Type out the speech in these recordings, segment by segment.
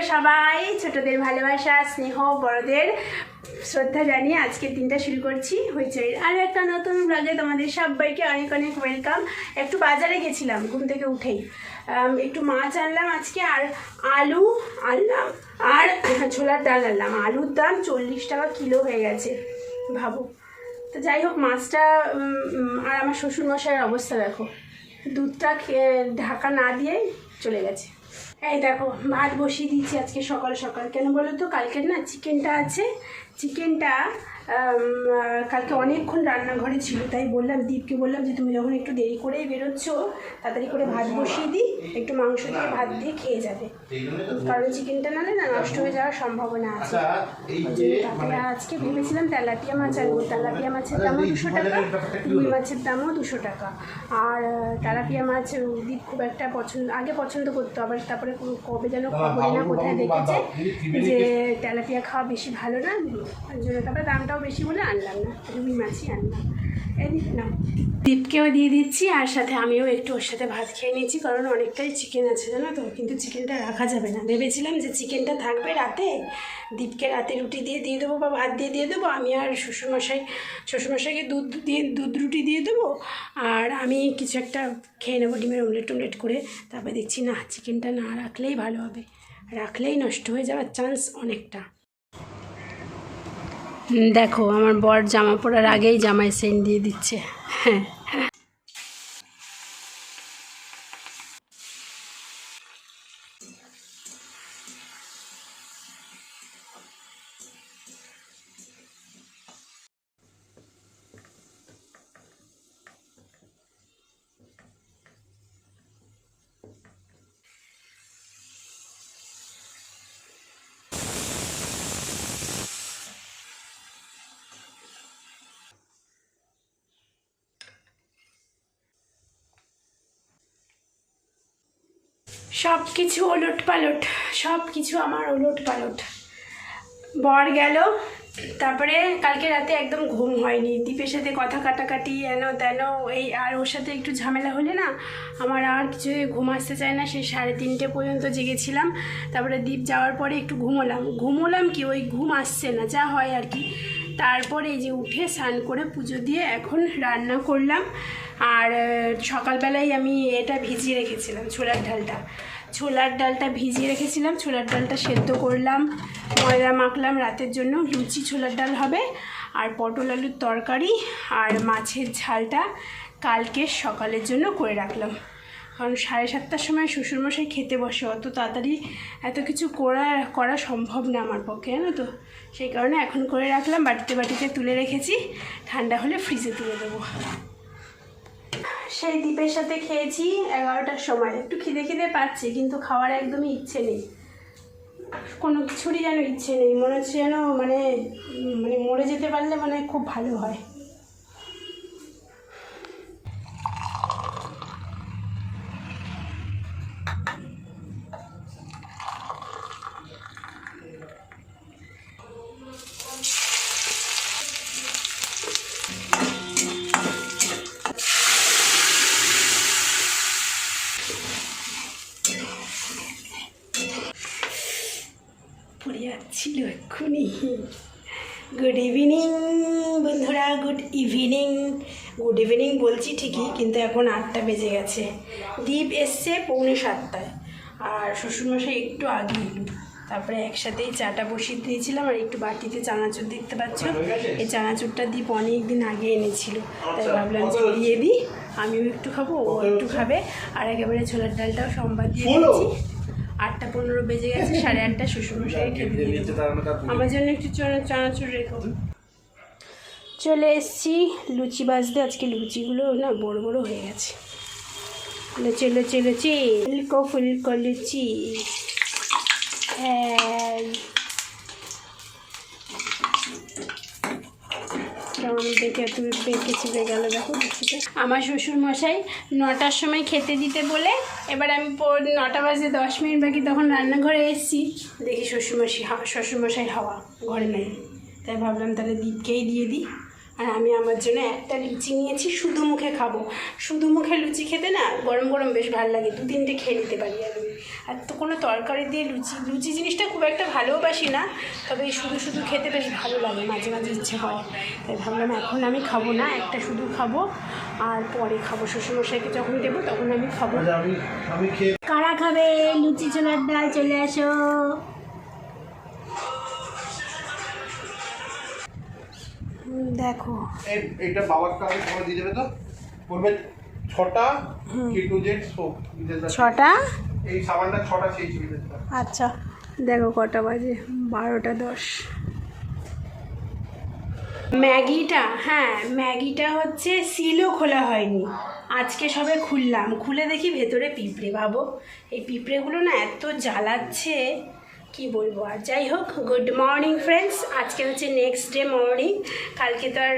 তোমরা সবাই ছোটদের ভালোবাসা, স্নেহ, বড়দের শ্রদ্ধা জানিয়ে আজকের দিনটা শুরু করছি হইচই আর একটা নতুন ব্লগে তোমাদের সবাইকে অনেক অনেক ওয়েলকাম একটু বাজারে গেছিলাম ঘুম থেকে উঠেই। একটু মাছ আনলাম আজকে আর আলু আনলাম আর ছোলার ডাল আনলাম। আলুর দাম চল্লিশ টাকা কিলো হয়ে গেছে, ভাবো। তো যাই হোক, মাছটা আর আমার শ্বশুরমশাইয়ের অবস্থা দেখো। দুধটা ঢাকা না দিয়ে চলে গেছে। এই দেখো, ভাত বসিয়ে দিয়েছি আজকে সকাল সকাল। কেন বলো তো? কালকের না চিকেনটা আছে। চিকেনটা কালকে অনেকক্ষণ রান্নাঘরে ছিল তাই বললাম দীপকে বললাম যে তুমি যখন একটু দেরি করেই বেরোচ্ছ তাড়াতাড়ি করে ভাত বসিয়ে দিই একটু মাংস দিয়ে ভাত দিয়ে খেয়ে যাবে কারণ চিকেনটা নালে না নষ্ট হয়ে যাওয়ার সম্ভাবনা আছে আচ্ছা তারপরে আজকে ভেবেছিলাম তেলাপিয়া মাছ আনব তেলাপিয়া মাছের দামও দুশো টাকা রুই মাছের দামও দুশো টাকা আর তেলাপিয়া মাছ দীপ খুব একটা পছন্দ আগে পছন্দ করতো আবার তারপরে কবে যেন খবরে না কোথায় দেখেছে যে তেলাপিয়া খাওয়া বেশি ভালো না ওই জন্য তারপরে দামটাও বেশি বলে আনলাম না, রুই মাছই আনলাম। এই না দীপকেও দিয়ে দিচ্ছি, আর সাথে আমিও একটু ওর সাথে ভাত খেয়ে নিয়েছি, কারণ অনেকটাই চিকেন আছে, জানো তো? কিন্তু চিকেনটা রাখা যাবে না। ভেবেছিলাম যে চিকেনটা থাকবে রাতে, দীপকে রাতে রুটি দিয়ে দিয়ে দেবো বা ভাত দিয়ে দিয়ে দেবো, আমি আর শ্বশুরমশাই, শ্বশুরমশাইকে দুধ দিয়ে, দুধ রুটি দিয়ে দেবো, আর আমি কিছু একটা খেয়ে নেব ডিমের অমলেট টমলেট করে। তারপরে দেখছি না চিকেনটা না রাখলেই ভালো হবে। রাখলেই নষ্ট হয়ে যাওয়ার চান্স অনেকটা। দেখো আমার বর জামা পরার আগেই জামায় সেন দিয়ে দিচ্ছে। হ্যাঁ। সব কিছু ওলট পালট সব কিছু আমার ওলট পালট। বর গেল, তারপরে কালকে রাতে একদম ঘুম হয়নি। দীপের সাথে কথা কাটাকাটি, এন তেন, এই আর ওর সাথে একটু ঝামেলা হলে না, আমার আর কিছু ঘুম আসতে চায় না। সেই সাড়ে তিনটে পর্যন্ত জেগেছিলাম। তারপরে দ্বীপ যাওয়ার পরে একটু ঘুমোলাম। ঘুমোলাম কি? ওই ঘুম আসছে না, যা হয় আর কি। তারপরে এই যে উঠে স্নান করে পুজো দিয়ে এখন রান্না করলাম। আর সকালবেলায় আমি এটা ভিজিয়ে রেখেছিলাম, ছোলার ডালটা। ছোলার ডালটা ভিজিয়ে রেখেছিলাম, ছোলার ডালটা সেদ্ধ করলাম, ময়দা মাখলাম রাতের জন্য, লুচি ছোলার ডাল হবে, আর পটল আলুর তরকারি, আর মাছের ঝালটা কালকে সকালের জন্য করে রাখলাম। কারণ সাড়ে সাতটার সময় শ্বশুরমশাই খেতে বসে, অত তাড়াতাড়ি এত কিছু করা করা সম্ভব না আমার পক্ষে, জানো তো? সেই কারণে এখন করে রাখলাম, বাটিতে বাটিতে তুলে রেখেছি, ঠান্ডা হলে ফ্রিজে তুলে দেবো। সেই দ্বীপের সাথে খেয়েছি এগারোটার সময়। একটু খিদে খিদে পাচ্ছি, কিন্তু খাওয়ার একদমই ইচ্ছে নেই। কোনো কিছুরই যেন ইচ্ছে নেই, মনে হচ্ছে যেন মানে মানে মরে যেতে পারলে মানে খুব ভালো হয়। যাচ্ছিল এক্ষুনি। গুড ইভিনিং বন্ধুরা গুড ইভিনিং গুড ইভিনিং বলছি ঠিকই কিন্তু এখন আটটা বেজে গেছে। দ্বীপ এসছে পৌনে সাতটায়। আর শ্বশুরমশাই একটু আগে এলো তারপরে একসাথেই চাটা বসিয়ে দিয়েছিলাম আর একটু বাটিতে চানাচুর দেখতে পাচ্ছ? এই চানাচুরটা দ্বীপ অনেক দিন আগে এনেছিল। তাই ভাবলাম যে দিয়ে দিই আমিও একটু খাব ও একটু খাবে আর একেবারে ছোলার ডালটাও সোমবার দিয়ে দিয়েছি আটটা পনেরো বেজে গেছে সাড়ে আটটা শ্বশুরমশাই খেতে দিয়ে আমার জন্য একটু চানা- চানাচুর রেখো। চলে এসছি লুচি বাজতে আজকে লুচিগুলো না বড় বড় হয়ে গেছে। লুচি লুচি লুচি ফুলকো ফুলকো লুচি। এই। কেমন দেখে তুমি পেকে চিপে গেল দেখো দুঃখিত আমার শ্বশুর মশাই নটার সময় খেতে দিতে বলে, এবার আমি নটা বাজে দশ মিনিট বাকি তখন রান্নাঘরে এসেছি। দেখি শ্বশুরমশাই হাওয়া শ্বশুরমশাই হাওয়া, ঘরে নেই। তাই ভাবলাম তাহলে দীপকেই দিয়ে দিই। আর আমি আমার জন্য একটা লুচি নিয়েছি শুধু মুখে খাব। শুধু মুখে লুচি খেতে না গরম গরম বেশ ভালো লাগে দু তিনটে খেয়ে নিতে পারি আমি। আর তো কোনো তরকারি দিয়ে লুচি লুচি জিনিসটা খুব একটা ভালোবাসি না তবে এই শুধু শুধু খেতে বেশ ভালো লাগে মাঝে মাঝে ইচ্ছে হয়। তাই ভাবলাম এখন আমি খাব না একটা শুধু খাব আর পরে খাব। শ্বশুরমশাইকে যখন দেবো তখন আমি খাব। আচ্ছা আমি আমি খেয়ে কারা খাবে? লুচি ছোলার ডাল চলে আসো। দেখো। এইটা বাবার কাছে সময় দিয়ে দেবে তো? বলবে ছটা কি জেড সোপ ছটা? এই সাবানটা ছটা সেই আচ্ছা দেখো কটা বাজে বারোটা দশ। ম্যাগিটা হ্যাঁ ম্যাগিটা হচ্ছে সিলও খোলা হয়নি। আজকে সবে খুললাম। খুলে দেখি ভেতরে পিঁপড়ে ভাবো। এই পিঁপড়েগুলো না এত জ্বালাচ্ছে। কি বলব আর? যাই হোক গুড মর্নিং ফ্রেন্ডস আজকে হচ্ছে নেক্সট ডে মর্নিং কালকে তো আর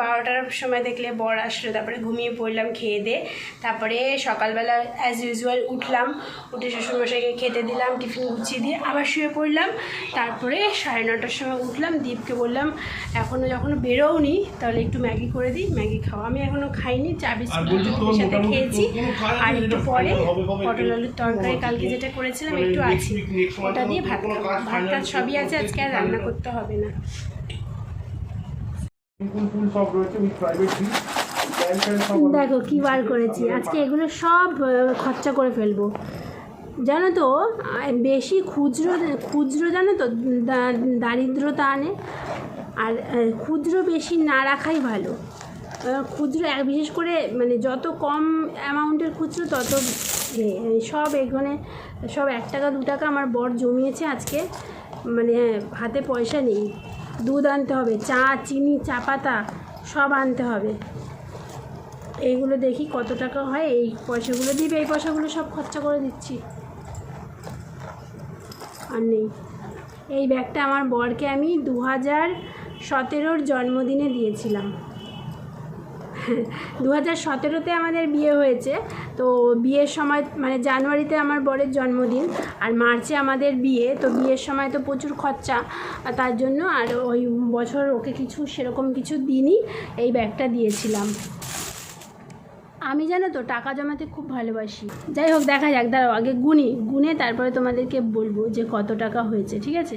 বারোটার সময় দেখলে বর আসলো তারপরে ঘুমিয়ে পড়লাম খেয়ে দে তারপরে সকালবেলা অ্যাজ ইউজুয়াল উঠলাম উঠে শ্বশুরমশাইকে খেতে দিলাম টিফিন গুছিয়ে দিয়ে আবার শুয়ে পড়লাম। তারপরে সাড়ে নটার সময় উঠলাম দীপকে বললাম এখনও যখন বেরোওনি তাহলে একটু ম্যাগি করে দিই ম্যাগি খাওয়া। আমি এখনও খাইনি চা বিস্কুট বলছি সাথে খেয়েছি। আর একটু পরে? পটল আলুর তরকারি কালকে যেটা করেছিলাম একটু আছে। ওটা দিয়ে ভাত ভাত টাত সবই আছে আজকে আর রান্না করতে হবে না। দেখো কি বার করেছি। আজকে এগুলো সব খরচা করে ফেলব। জানো তো বেশি খুচরো খুচরো জানো তো দা- দারিদ্রতা আনে। আর খুচরো বেশি না রাখাই ভালো। খুচরো এক- বিশেষ করে মানে যত কম অ্যামাউন্টের খুচরো তত সব এখানে, সব এক টাকা, দু টাকা আমার বর জমিয়েছে আজকে। মানে হাতে পয়সা নেই। দুধ আনতে হবে, চা, চিনি, চা পাতা, সব আনতে হবে। এইগুলো দেখি কত টাকা হয়, এই পয়সাগুলো দিবে, এই পয়সাগুলো সব খরচা করে দিচ্ছি। আর নেই। এই ব্যাগটা আমার বরকে আমি দু হাজার সতেরোর জন্মদিনে দিয়েছিলাম। দু হাজার সতেরোতে আমাদের বিয়ে হয়েছে। তো বিয়ের সময় মানে জানুয়ারিতে আমার বরের জন্মদিন, আর মার্চে আমাদের বিয়ে, তো বিয়ের সময় তো প্রচুর খরচা তার জন্য আর ওই বছর ওকে কিছু, সেরকম কিছু দিনই এই ব্যাগটা দিয়েছিলাম। আমি জানো তো, টাকা জমাতে খুব ভালোবাসি। যাই হোক, দেখা যাক, দাঁড়াও, আগে গুনি, গুনে তারপরে তোমাদেরকে বলব যে কত টাকা হয়েছে, ঠিক আছে?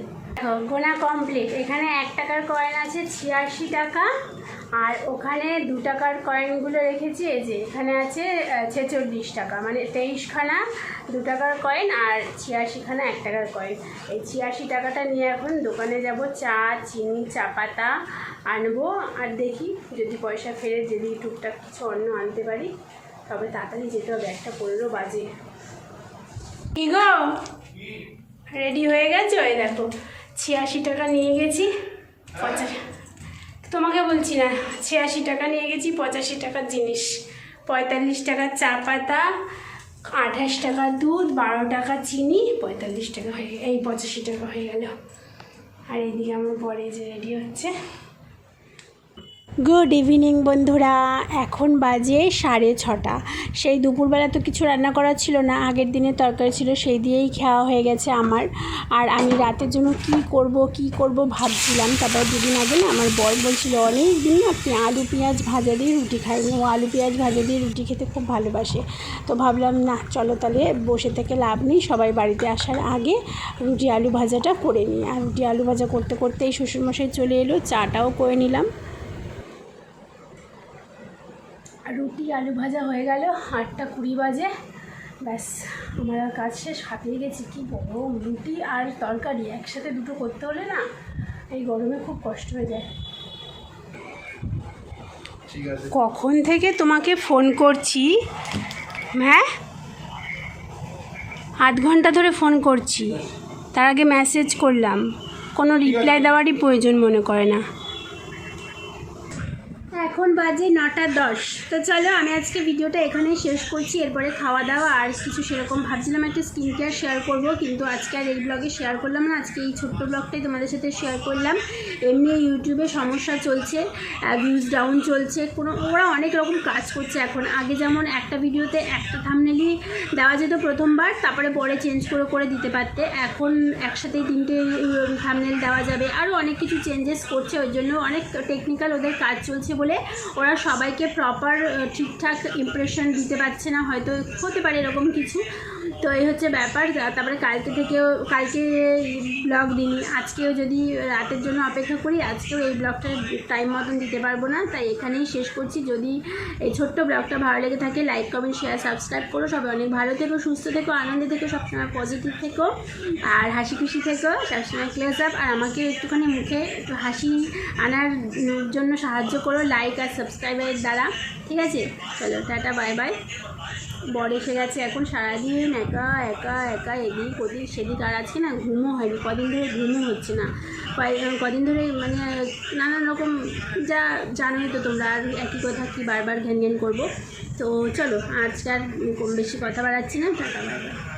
গোনা কমপ্লিট এখানে এক টাকার কয়েন আছে, ছিয়াশি টাকা আর ওখানে দু টাকার কয়েনগুলো রেখেছি এই যে এখানে আছে ছেচল্লিশ টাকা। মানে তেইশখানা দু টাকার কয়েন আর ছিয়াশিখানা এক টাকার কয়েন এই ছিয়াশি টাকাটা নিয়ে এখন দোকানে যাব চা চিনি চা পাতা আনব। আর দেখি যদি পয়সা ফেরে যদি টুকটাক কিছু অন্য আনতে পারি তবে তাড়াতাড়ি যেতে হবে একটা পনেরো বাজে। কি গো? রেডি হয়ে গেছো? ওই দেখো ছিয়াশি টাকা নিয়ে গেছি। বলছি না, ছিয়াশি টাকা নিয়ে গেছি, পঁচাশি টাকার জিনিস। পঁয়তাল্লিশ টাকার চা পাতা, আঠাশ টাকা দুধ, বারো টাকা চিনি, পঁয়তাল্লিশ টাকা হয়ে, এই পঁচাশি টাকা হয়ে গেল। আর এদিকে আমার পরে যে রেডি হচ্ছে। গুড ইভিনিং বন্ধুরা। এখন বাজে সাড়ে ছটা। সেই দুপুরবেলা তো কিছু রান্না করা ছিল না, আগের দিনে তরকারি ছিল, সেই দিয়েই খাওয়া হয়ে গেছে আমার। আর আমি রাতের জন্য কি করব কি করব ভাবছিলাম। তারপর দুদিন আগে না আমার বর বলছিল অনেক দিন না আপনি আলু পেঁয়াজ ভাজা দিয়ে রুটি খাইনি ও আলু পেঁয়াজ ভাজা দিয়ে রুটি খেতে খুব ভালোবাসে। তো ভাবলাম, না, চলো তাহলে বসে থেকে লাভ নেই। সবাই বাড়িতে আসার আগে রুটি আলু ভাজাটা করে নিই। আর রুটি আলু ভাজা করতে করতেই শ্বশুরমশাই চলে এলো, চাটাও করে নিলাম। রুটি আলু ভাজা হয়ে গেল আটটা কুড়ি বাজে। ব্যাস আমার আর কাজ শেষ হাঁপিয়ে গেছি। কি গরম রুটি আর তরকারি একসাথে দুটো করতে হলে না এই গরমে খুব কষ্ট হয়ে যায়। কখন থেকে তোমাকে ফোন করছি? হ্যাঁ? আধ ঘণ্টা ধরে ফোন করছি। তার আগে মেসেজ করলাম। কোনো রিপ্লাই দেওয়ারই প্রয়োজন মনে করে না। বাজে নটা দশ। তো চলো, আমি আজকে ভিডিওটা এখানেই শেষ করছি। এরপরে খাওয়া দাওয়া আর কিছু সেরকম ভাবছিলাম, একটা স্কিন কেয়ার শেয়ার করব। কিন্তু আজকে আর এই ব্লগে শেয়ার করলাম না। আজকে এই ছোট্ট ব্লগটাই তোমাদের সাথে শেয়ার করলাম। এমনি ইউটিউবে সমস্যা চলছে ভিউজ ডাউন চলছে। কোনো, ওরা অনেক রকম কাজ করছে এখন। আগে যেমন একটা ভিডিওতে একটা থামনেলই দেওয়া যেত প্রথমবার, তারপরে পরে চেঞ্জ করে করে দিতে পারতে। এখন একসাথেই তিনটে থামনেল দেওয়া যাবে। আরও অনেক কিছু চেঞ্জেস করছে, ওই জন্য অনেক টেকনিক্যাল ওদের কাজ চলছে বলে ওরা সবাইকে প্রপার ঠিকঠাক ইমপ্রেশন দিতে পারছে না হয়তো হতে পারে এরকম কিছু। তো এই হচ্ছে ব্যাপার তারপরে কালকে থেকেও, কালকে ব্লগ দিইনি, আজকেও যদি রাতের জন্য অপেক্ষা করি, আজকেও এই ব্লগটা টাইম মতন দিতে পারব না, তাই এখানেই শেষ করছি। যদি এই ছোট্ট ব্লগটা ভালো লেগে থাকে লাইক কমেন্ট শেয়ার সাবস্ক্রাইব করো। সবাই অনেক ভালো থেকো, সুস্থ থেকো, আনন্দে থেকো, সবসময় পজিটিভ থেকো, আর হাসি খুশি থেকো, সবসময় ক্লোজ আপ আর আমাকে একটুখানি মুখে একটু হাসি আনার জন্য সাহায্য করো লাইক আর সাবস্ক্রাইবের দ্বারা। ঠিক আছে? চলো, টাটা বাই বাই বর এসে গেছে এখন সারাদিন একা একা একা, এদিক ওদিক, সেদিক আর আজকে না ঘুমও হয়নি, কদিন ধরে ঘুমও হচ্ছে না। কদিন ধরে মানে নানান রকম যা জানোই তো তোমরা, আর একই কথা কি বারবার ঘ্যান ঘ্যান করব। তো চলো, আজকে আর বেশি কথা বাড়াচ্ছি না টাকা বাই।